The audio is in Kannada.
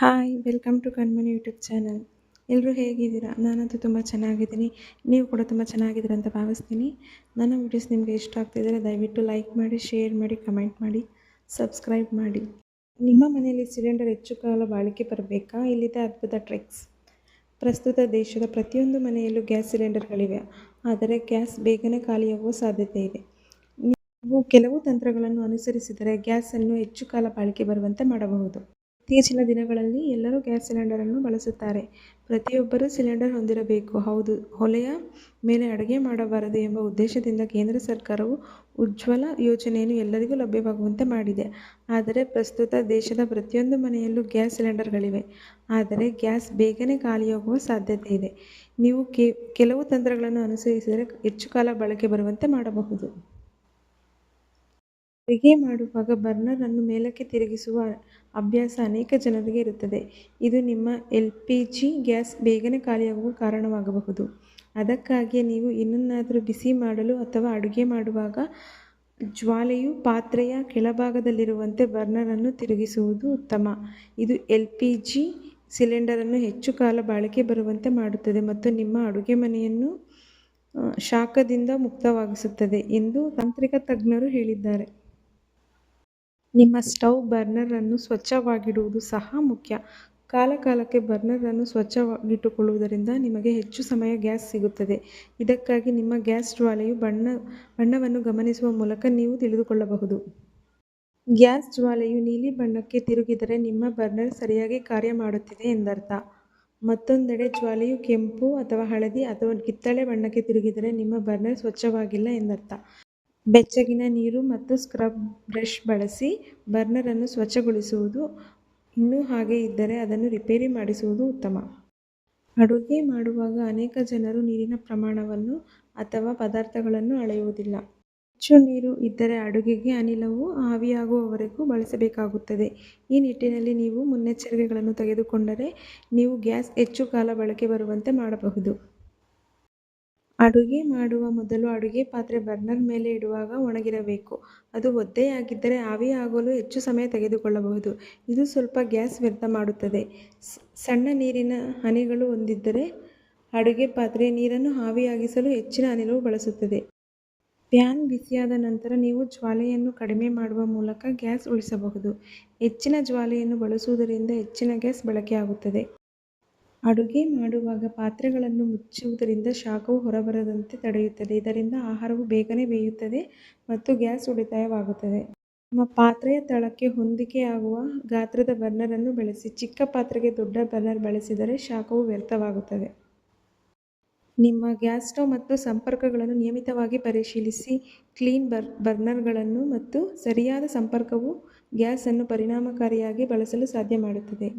Hi, welcome to Kanmani YouTube channel. ಎಲ್ಲರೂ ಹೇಗಿದ್ದೀರಾ? ನಾನಂತೂ ತುಂಬ ಚೆನ್ನಾಗಿದ್ದೀನಿ. ನೀವು ಕೂಡ ತುಂಬ ಚೆನ್ನಾಗಿದ್ದೀರ ಅಂತ ಭಾವಿಸ್ತೀನಿ. ನನ್ನ ವೀಡಿಯೋಸ್ ನಿಮಗೆ ಇಷ್ಟ ಆಗ್ತಿದ್ದರೆ ದಯವಿಟ್ಟು ಲೈಕ್ ಮಾಡಿ, ಶೇರ್ ಮಾಡಿ, ಕಮೆಂಟ್ ಮಾಡಿ, ಸಬ್ಸ್ಕ್ರೈಬ್ ಮಾಡಿ. ನಿಮ್ಮ ಮನೆಯಲ್ಲಿ ಸಿಲಿಂಡರ್ ಹೆಚ್ಚು ಕಾಲ ಬಾಳಿಕೆ ಬರಬೇಕಾ? ಇಲ್ಲಿದೆ ಅದ್ಭುತ ಟ್ರಿಕ್ಸ್. ಪ್ರಸ್ತುತ ದೇಶದ ಪ್ರತಿಯೊಂದು ಮನೆಯಲ್ಲೂ ಗ್ಯಾಸ್ ಸಿಲಿಂಡರ್ಗಳಿವೆ. ಆದರೆ ಗ್ಯಾಸ್ ಬೇಗನೆ ಖಾಲಿಯಾಗುವ ಸಾಧ್ಯತೆ ಇದೆ. ನೀವು ಕೆಲವು ತಂತ್ರಗಳನ್ನು ಅನುಸರಿಸಿದರೆ ಗ್ಯಾಸನ್ನು ಹೆಚ್ಚು ಕಾಲ ಬಾಳಿಕೆ ಬರುವಂತೆ ಮಾಡಬಹುದು. ಇತ್ತೀಚಿನ ದಿನಗಳಲ್ಲಿ ಎಲ್ಲರೂ ಗ್ಯಾಸ್ ಸಿಲಿಂಡರನ್ನು ಬಳಸುತ್ತಾರೆ. ಪ್ರತಿಯೊಬ್ಬರೂ ಸಿಲಿಂಡರ್ ಹೊಂದಿರಬೇಕು. ಹೌದು ಒಲೆಯ ಮೇಲೆ ಅಡುಗೆ ಮಾಡಬಾರದು ಎಂಬ ಉದ್ದೇಶದಿಂದ ಕೇಂದ್ರ ಸರ್ಕಾರವು ಉಜ್ವಲ ಯೋಜನೆಯನ್ನು ಎಲ್ಲರಿಗೂ ಲಭ್ಯವಾಗುವಂತೆ ಮಾಡಿದೆ. ಆದರೆ ಪ್ರಸ್ತುತ ದೇಶದ ಪ್ರತಿಯೊಂದು ಮನೆಯಲ್ಲೂ ಗ್ಯಾಸ್ ಸಿಲಿಂಡರ್ಗಳಿವೆ. ಆದರೆ ಗ್ಯಾಸ್ ಬೇಗನೆ ಖಾಲಿಯಾಗುವ ಸಾಧ್ಯತೆ ಇದೆ. ನೀವು ಕೆಲವು ತಂತ್ರಗಳನ್ನು ಅನುಸರಿಸಿದರೆ ಹೆಚ್ಚು ಕಾಲ ಬಳಕೆ ಬರುವಂತೆ ಮಾಡಬಹುದು. ಅಡುಗೆ ಮಾಡುವಾಗ ಬರ್ನರನ್ನು ಮೇಲಕ್ಕೆ ತಿರುಗಿಸುವ ಅಭ್ಯಾಸ ಅನೇಕ ಜನರಿಗೆ ಇರುತ್ತದೆ. ಇದು ನಿಮ್ಮ ಎಲ್ ಪಿ ಜಿ ಗ್ಯಾಸ್ ಬೇಗನೆ ಖಾಲಿಯಾಗುವ ಕಾರಣವಾಗಬಹುದು. ಅದಕ್ಕಾಗಿಯೇ ನೀವು ಏನನ್ನಾದರೂ ಬಿಸಿ ಮಾಡಲು ಅಥವಾ ಅಡುಗೆ ಮಾಡುವಾಗ ಜ್ವಾಲೆಯು ಪಾತ್ರೆಯ ಕೆಳಭಾಗದಲ್ಲಿರುವಂತೆ ಬರ್ನರನ್ನು ತಿರುಗಿಸುವುದು ಉತ್ತಮ. ಇದು ಎಲ್ ಪಿ ಜಿ ಸಿಲಿಂಡರನ್ನು ಹೆಚ್ಚು ಕಾಲ ಬಾಳಿಕೆ ಬರುವಂತೆ ಮಾಡುತ್ತದೆ ಮತ್ತು ನಿಮ್ಮ ಅಡುಗೆ ಮನೆಯನ್ನು ಶಾಖದಿಂದ ಮುಕ್ತವಾಗಿಸುತ್ತದೆ ಎಂದು ತಾಂತ್ರಿಕ ತಜ್ಞರು ಹೇಳಿದ್ದಾರೆ. ನಿಮ್ಮ ಸ್ಟವ್ ಬರ್ನರನ್ನು ಸ್ವಚ್ಛವಾಗಿಡುವುದು ಸಹ ಮುಖ್ಯ. ಕಾಲಕಾಲಕ್ಕೆ ಬರ್ನರನ್ನು ಸ್ವಚ್ಛವಾಗಿಟ್ಟುಕೊಳ್ಳುವುದರಿಂದ ನಿಮಗೆ ಹೆಚ್ಚು ಸಮಯ ಗ್ಯಾಸ್ ಸಿಗುತ್ತದೆ. ಇದಕ್ಕಾಗಿ ನಿಮ್ಮ ಗ್ಯಾಸ್ ಜ್ವಾಲೆಯು ಬಣ್ಣ, ಬಣ್ಣವನ್ನು ಗಮನಿಸುವ ಮೂಲಕ ನೀವು ತಿಳಿದುಕೊಳ್ಳಬಹುದು. ಗ್ಯಾಸ್ ಜ್ವಾಲೆಯು ನೀಲಿ ಬಣ್ಣಕ್ಕೆ ತಿರುಗಿದರೆ ನಿಮ್ಮ ಬರ್ನರ್ ಸರಿಯಾಗಿ ಕಾರ್ಯ ಮಾಡುತ್ತಿದೆ ಎಂದರ್ಥ. ಮತ್ತೊಂದೆಡೆ ಜ್ವಾಲೆಯು ಕೆಂಪು ಅಥವಾ ಹಳದಿ ಅಥವಾ ಕಿತ್ತಳೆ ಬಣ್ಣಕ್ಕೆ ತಿರುಗಿದರೆ ನಿಮ್ಮ ಬರ್ನರ್ ಸ್ವಚ್ಛವಾಗಿಲ್ಲ ಎಂದರ್ಥ. ಬೆಚ್ಚಗಿನ ನೀರು ಮತ್ತು ಸ್ಕ್ರಬ್ ಬ್ರಷ್ ಬಳಸಿ ಬರ್ನರನ್ನು ಸ್ವಚ್ಛಗೊಳಿಸುವುದು ಇನ್ನೂ ಹಾಗೆ ಇದ್ದರೆ ಅದನ್ನು ರಿಪೇರಿ ಮಾಡಿಸುವುದು ಉತ್ತಮ. ಅಡುಗೆ ಮಾಡುವಾಗ ಅನೇಕ ಜನರು ನೀರಿನ ಪ್ರಮಾಣವನ್ನು ಅಥವಾ ಪದಾರ್ಥಗಳನ್ನು ಅಳೆಯುವುದಿಲ್ಲ. ಹೆಚ್ಚು ನೀರು ಇದ್ದರೆ ಅಡುಗೆಗೆ ಅನಿಲವು ಆವಿಯಾಗುವವರೆಗೂ ಬಳಸಬೇಕಾಗುತ್ತದೆ. ಈ ನಿಟ್ಟಿನಲ್ಲಿ ನೀವು ಮುನ್ನೆಚ್ಚರಿಕೆಗಳನ್ನು ತೆಗೆದುಕೊಂಡರೆ ನೀವು ಗ್ಯಾಸ್ ಹೆಚ್ಚು ಕಾಲ ಬಳಕೆ ಬರುವಂತೆ ಮಾಡಬಹುದು. ಅಡುಗೆ ಮಾಡುವ ಮೊದಲು ಅಡುಗೆ ಪಾತ್ರೆ ಬರ್ನರ್ ಮೇಲೆ ಇಡುವಾಗ ಒಣಗಿರಬೇಕು. ಅದು ಒದ್ದೆಯಾಗಿದ್ದರೆ ಆವಿಯಾಗಲು ಹೆಚ್ಚು ಸಮಯ ತೆಗೆದುಕೊಳ್ಳಬಹುದು. ಇದು ಸ್ವಲ್ಪ ಗ್ಯಾಸ್ ವ್ಯರ್ಥ ಮಾಡುತ್ತದೆ. ಸಣ್ಣ ನೀರಿನ ಹನಿಗಳು ಹೊಂದಿದ್ದರೆ ಅಡುಗೆ ಪಾತ್ರೆ ನೀರನ್ನು ಆವಿಯಾಗಿಸಲು ಹೆಚ್ಚಿನ ಅನಿಲವು ಬಳಸುತ್ತದೆ. ಪ್ಯಾನ್ ಬಿಸಿಯಾದ ನಂತರ ನೀವು ಜ್ವಾಲೆಯನ್ನು ಕಡಿಮೆ ಮಾಡುವ ಮೂಲಕ ಗ್ಯಾಸ್ ಉಳಿಸಬಹುದು. ಹೆಚ್ಚಿನ ಜ್ವಾಲೆಯನ್ನು ಬಳಸುವುದರಿಂದ ಹೆಚ್ಚಿನ ಗ್ಯಾಸ್ ಬಳಕೆಯಾಗುತ್ತದೆ. ಅಡುಗೆ ಮಾಡುವಾಗ ಪಾತ್ರೆಗಳನ್ನು ಮುಚ್ಚುವುದರಿಂದ ಶಾಖವು ಹೊರಬರದಂತೆ ತಡೆಯುತ್ತದೆ. ಇದರಿಂದ ಆಹಾರವು ಬೇಗನೆ ಬೇಯುತ್ತದೆ ಮತ್ತು ಗ್ಯಾಸ್ ಉಳಿತಾಯವಾಗುತ್ತದೆ. ನಿಮ್ಮ ಪಾತ್ರೆಯ ತಳಕ್ಕೆ ಹೊಂದಿಕೆಯಾಗುವ ಗಾತ್ರದ ಬರ್ನರ್ ಅನ್ನು ಬಳಸಿ. ಚಿಕ್ಕ ಪಾತ್ರೆಗೆ ದೊಡ್ಡ ಬರ್ನರ್ ಬಳಸಿದರೆ ಶಾಖವು ವ್ಯರ್ಥವಾಗುತ್ತದೆ. ನಿಮ್ಮ ಗ್ಯಾಸ್ ಸ್ಟವ್ ಮತ್ತು ಸಂಪರ್ಕಗಳನ್ನು ನಿಯಮಿತವಾಗಿ ಪರಿಶೀಲಿಸಿ. ಕ್ಲೀನ್ ಬರ್, ಬರ್ನರ್ಗಳನ್ನು ಮತ್ತು ಸರಿಯಾದ ಸಂಪರ್ಕವು ಗ್ಯಾಸನ್ನು ಪರಿಣಾಮಕಾರಿಯಾಗಿ ಬಳಸಲು ಸಾಧ್ಯ ಮಾಡುತ್ತದೆ